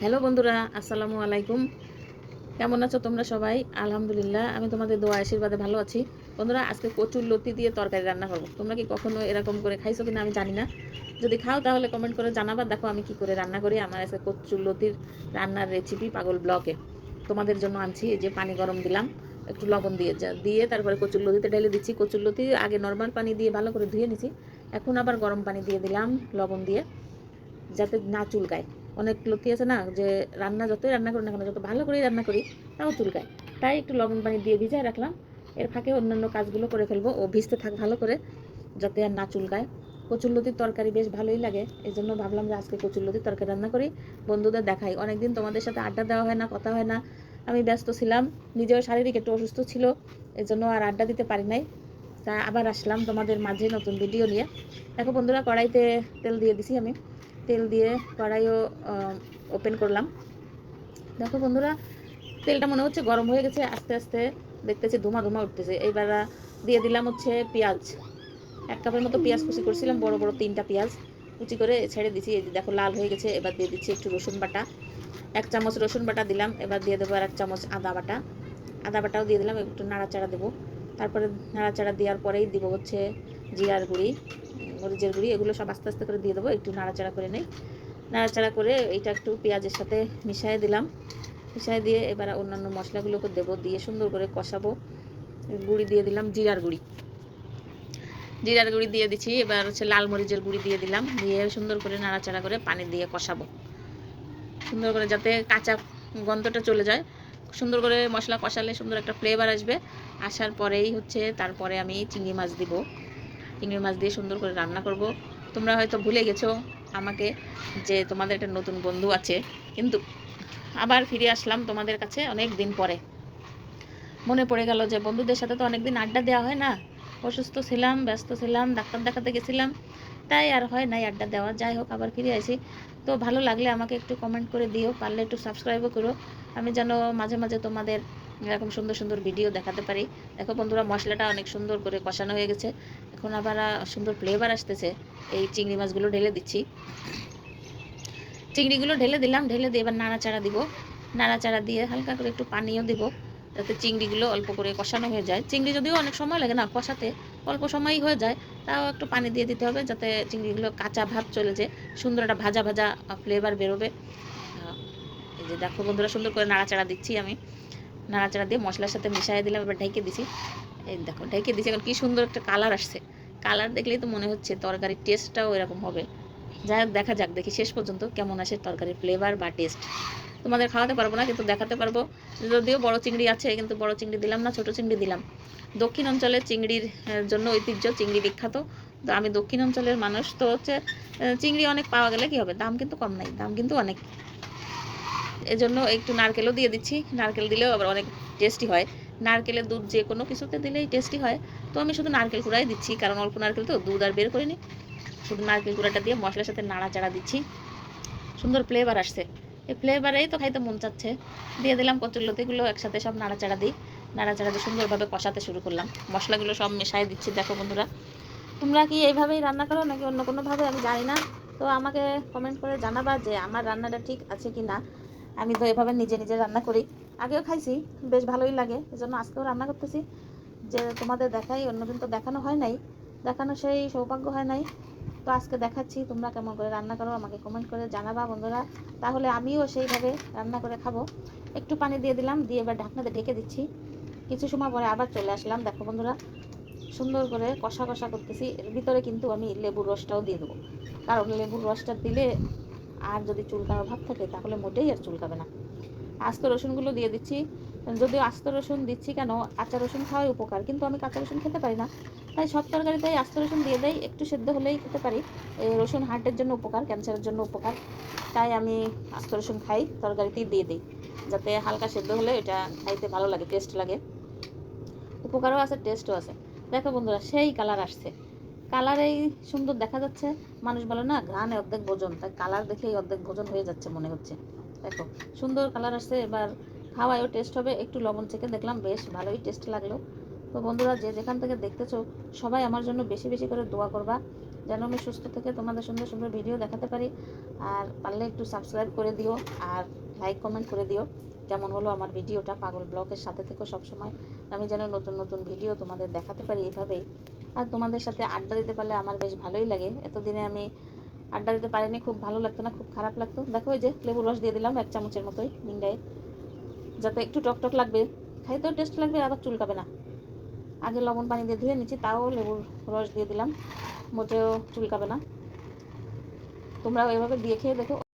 Hello বন্ধুরা, আসসালামু আলাইকুম। কেমন আছো তোমরা সবাই? আলহামদুলিল্লাহ, আমি তোমাদের দোয়া আশীর্বাদে ভালো আছি। বন্ধুরা, আজকে কচুর লতি দিয়ে তরকারি রান্না করব। তোমরা কি কখনো এরকম করে খাইছো কিনা আমি জানি না। যদি খাও তাহলে কমেন্ট করে জানাবা। দেখো আমি কি করে রান্না করি। আমার আজকে কচুর লতির রান্নার রেসিপি পাগল ব্লকে তোমাদের জন্য আনছি, এই যে পানি গরম দিলাম। একটু লবণ দিয়ে দিয়ে তারপরে কচুর লতিতে ঢেলে দিচ্ছি। কচুর লতি আগে নর্মাল পানি দিয়ে ভালো করে ধুয়ে নিছি। এখন আবার গরম পানি দিয়ে দিলাম লবণ দিয়ে, যাতে না চুলকায়। অনেক লতি আছে না, যে রান্না যতই রান্না করি না কেন, যত ভালো করেই রান্না করি, তাও চুলকায়। তাই একটু লবণ পানি দিয়ে ভিজায় রাখলাম। এর ফাঁকে অন্যান্য কাজগুলো করে ফেলব। ও ভিজতে থাক ভালো করে, যাতে আর না চুলকায়। কচুরলতির তরকারি বেশ ভালোই লাগে। এই জন্য ভাবলাম যে আজকে কচুরলতির তরকারি রান্না করি। বন্ধুদের দেখাই। অনেকদিন তোমাদের সাথে আড্ডা দেওয়া হয় না, কথা হয় না। আমি ব্যস্ত ছিলাম। নিজেও শারীরিক একটু অসুস্থ ছিল। এই জন্য আর আড্ডা দিতে পারি নাই। তা আবার আসলাম তোমাদের মাঝে নতুন ভিডিও নিয়ে। দেখো বন্ধুরা, কড়াইতে তেল দিয়ে দিছি আমি। তেল দিয়ে কড়াইও ওপেন করলাম। দেখো বন্ধুরা, তেলটা মনে হচ্ছে গরম হয়ে গেছে, আস্তে আস্তে দেখতেছি ধুমা ধুমা উঠতেছে। এইবার দিয়ে দিলাম হচ্ছে পেঁয়াজ। এক কাপের মতো পেঁয়াজ কুচি করছিলাম, বড় বড় তিনটা পেঁয়াজ কুচি করে ছেড়ে যে দেখো, লাল হয়ে গেছে, এবার দিয়ে দিচ্ছি একটু রসুন বাটা। এক চামচ রসুন বাটা দিলাম, এবার দিয়ে দেবো আর এক চামচ আদা বাটা। আদা বাটাও দিয়ে দিলাম, একটু নাড়াচাড়া দেবো। তারপরে নাড়াচাড়া দেওয়ার পরেই দিব হচ্ছে জিরার গুঁড়ি মরিচের গুঁড়ি, এগুলো সব আস্তে আস্তে করে দিয়ে দেবো, একটু নাড়াচাড়া করে নেই। নাড়াচাড়া করে এটা একটু পেঁয়াজের সাথে মিশিয়ে দিলাম। মিশিয়ে দিয়ে এবার অন্যান্য মশলাগুলোকে দেবো, দিয়ে সুন্দর করে কষাবো। গুঁড়ি দিয়ে দিলাম জিরার গুঁড়ি। জিরার গুঁড়ি দিয়ে দিচ্ছি, এবার হচ্ছে লাল মরিচের গুঁড়ি দিয়ে দিলাম, দিয়ে সুন্দর করে নাড়াচাড়া করে পানি দিয়ে কষাবো। সুন্দর করে যাতে কাঁচা গন্ধটা চলে যায়। সুন্দর করে মশলা কষালে সুন্দর একটা ফ্লেভার আসবে। আসার পরেই হচ্ছে তারপরে আমি চিংড়ি মাছ দিব। চিংড়ি মাছ দিয়ে সুন্দর করে রান্না করব। তোমরা হয়তো ভুলে গেছো আমাকে যে তোমাদের একটা নতুন বন্ধু আছে। কিন্তু আবার ফিরে আসলাম তোমাদের কাছে অনেক দিন পরে। মনে পড়ে গেল যে বন্ধুদের সাথে তো অনেক দিন আড্ডা দেওয়া হয় না। অসুস্থ ছিলাম, ব্যস্ত ছিলাম, ডাক্তার দেখাতে গেছিলাম। তাই আর হয় নাই আড্ডা দেওয়া। যাই হোক, আবার ফিরে আসি। তো ভালো লাগলে আমাকে একটু কমেন্ট করে দিও, পারলে একটু সাবস্ক্রাইবও করো। আমি যেন মাঝে মাঝে তোমাদের এরকম সুন্দর সুন্দর ভিডিও দেখাতে পারি। দেখো বন্ধুরা, মশলাটা অনেক সুন্দর করে কষানো হয়ে গেছে। এখন আবার সুন্দর ফ্লেভার আসতেছে। এই চিংড়ি মাছগুলো ঢেলে দিচ্ছি। চিংড়িগুলো ঢেলে দিলাম। ঢেলে দিয়ে এবার নাড়াচাড়া দিব। নাড়াচাড়া দিয়ে হালকা করে একটু পানিও দিব, যাতে চিংড়িগুলো অল্প করে কষানো হয়ে যায়। চিংড়ি যদিও অনেক সময় লাগে না কষাতে, অল্প সময়ই হয়ে যায়, তাও একটু পানি দিয়ে দিতে হবে যাতে চিংড়িগুলো কাঁচা ভাব চলে যায়, সুন্দর একটা ভাজা ভাজা ফ্লেভার বেরোবে। এই যে দেখো বন্ধুরা, সুন্দর করে নাড়াচাড়া দিচ্ছি আমি। নাড়াচাড়া দিয়ে মশলার সাথে মিশিয়ে দিলাম, এবার ঢেকে দিছি। এই দেখো, ঢেকে দিছি, এখন কি সুন্দর একটা কালার আসছে। কালার দেখলেই তো মনে হচ্ছে তরকারির টেস্টটাও এরকম হবে। যাই হোক, দেখা যাক, দেখি শেষ পর্যন্ত কেমন আসে তরকারির ফ্লেভার বা টেস্ট তোমাদের খাওয়াতে পারব না, কিন্তু দেখাতে পারব। যদিও বড় চিংড়ি আছে, কিন্তু বড় চিংড়ি দিলাম না, ছোট চিংড়ি দিলাম। দক্ষিণ অঞ্চলের চিংড়ির জন্য ঐতিহ্য, চিংড়ি বিখ্যাত। তো আমি দক্ষিণ অঞ্চলের মানুষ, তো হচ্ছে চিংড়ি অনেক পাওয়া গেলে কি হবে? দাম কিন্তু কম নাই, দাম কিন্তু অনেক। এজন্য একটু নারকেলও দিয়ে দিচ্ছি। নারকেল দিলেও আবার অনেক টেস্টি হয়। নারকেলের দুধ যে কোনো কিছুতে দিলেই টেস্টি হয়। তো আমি শুধু নারকেল কুড়াই দিচ্ছি, কারণ অল্প নারকেল তো দুধ আর বের করিনি। শুধু নারকেল কুড়াটা দিয়ে মশলার সাথে নাড়াচাড়া দিচ্ছি। সুন্দর ফ্লেভার আসছে। এই ফ্লেভারেই তো খাইতে মন চাচ্ছে। দিয়ে দিলাম কচুরলতিগুলো একসাথে সব নাড়াচাড়া দিই। নাড়াচাড়া দিয়ে সুন্দরভাবে কষাতে শুরু করলাম। মশলাগুলো সব মেশাই দিচ্ছি, দেখো বন্ধুরা। তোমরা কি এইভাবেই রান্না করো নাকি অন্য কোনোভাবে? আমি জানি না। তো আমাকে কমেন্ট করে জানাবা যে আমার রান্নাটা ঠিক আছে কি না আমি তো এভাবে নিজে নিজে রান্না করি। আগেও খাইছি, বেশ ভালোই লাগে, এজন্য আজকেও রান্না করতেছি। যে তোমাদের দেখাই, অন্যদিন তো দেখানো হয় নাই, দেখানো সেই সৌভাগ্য হয় নাই। তো আজকে দেখাচ্ছি, তোমরা কেমন করে রান্না করো, আমাকে কমেন্ট করে জানাবা বন্ধুরা। তাহলে আমিও সেইভাবে রান্না করে খাব। একটু পানি দিয়ে দিলাম, দিয়ে এবার ঢাকনাতে ঢেকে দিচ্ছি। কিছু সময় পরে আবার চলে আসলাম, দেখো বন্ধুরা। সুন্দর করে কষা কষা করতেছি, এর ভিতরে কিন্তু আমি লেবুর রসটাও দিয়ে দেবো। কারণ লেবুর রসটা দিলে আর যদি চুলকানো ভাব থাকে, তাহলে মোটেই আর চুলকাবে না। আস্ত রসুনগুলো দিয়ে দিচ্ছি। যদিও আস্ত রসুন দিচ্ছি কেন, কাঁচা রসুন খাওয়াই উপকার, কিন্তু আমি কাঁচা রসুন খেতে পারি না। তাই সব তরকারিতেই আস্ত রসুন দিয়ে দেয় একটু সেদ্ধ হলেই খেতে পারি। রসুন হার্টের জন্য উপকার, ক্যান্সারের জন্য উপকার। তাই আমি আস্ত রসুন খাই, তরকারিতেই দিয়ে দিই, যাতে হালকা সেদ্ধ হলে এটা খাইতে ভালো লাগে টেস্ট লাগে। উপকারও আছে টেস্টও আছে। দেখো বন্ধুরা, সেই কালার আসছে। কালারেই সুন্দর দেখা যাচ্ছে। মানুষ বলে না ঘ্রাণে অর্ধেক ভোজন, তাই কালার দেখেই অর্ধেক ভোজন হয়ে যাচ্ছে মনে হচ্ছে। দেখো, সুন্দর কালার আসছে, এবার খাওয়ায়ও টেস্ট হবে, একটু লবণ চেখে দেখলাম, বেশ ভালোই টেস্ট লাগল। তো বন্ধুরা, যে যেখান থেকে দেখতেছো, সবাই আমার জন্য বেশি বেশি করে দোয়া করবা, যেন আমি সুস্থ থেকে তোমাদের সুন্দর সুন্দর ভিডিও দেখাতে পারি। আর পারলে একটু সাবস্ক্রাইব করে দিও, আর লাইক কমেন্ট করে দিও। কেমন হলো আমার ভিডিওটা পাগল ব্লগের সাথে থেকো সবসময়। আমি যেন নতুন নতুন ভিডিও তোমাদের দেখাতে পারি এভাবেই আর তোমাদের সাথে আড্ডা দিতে পারলে আমার বেশ ভালোই লাগে। এতদিনে আমি আড্ডা দিতে পারিনি, খুব ভালো লাগতো না, খুব খারাপ লাগতো। দেখো ওই যে লেবুর রস দিয়ে দিলাম এক চামচের মতোই নিংড়ায় যাতে একটু টক টক লাগবে। খাইতেও টেস্ট লাগবে, আবার চুলকাবে না। আগে লবণ পানি দিয়ে ধুয়ে নিচ্ছি, তাও লেবুর রস দিয়ে দিলাম। মোটেও চুলকাবে না। তোমরাও এভাবে দিয়ে খেয়ে দেখো।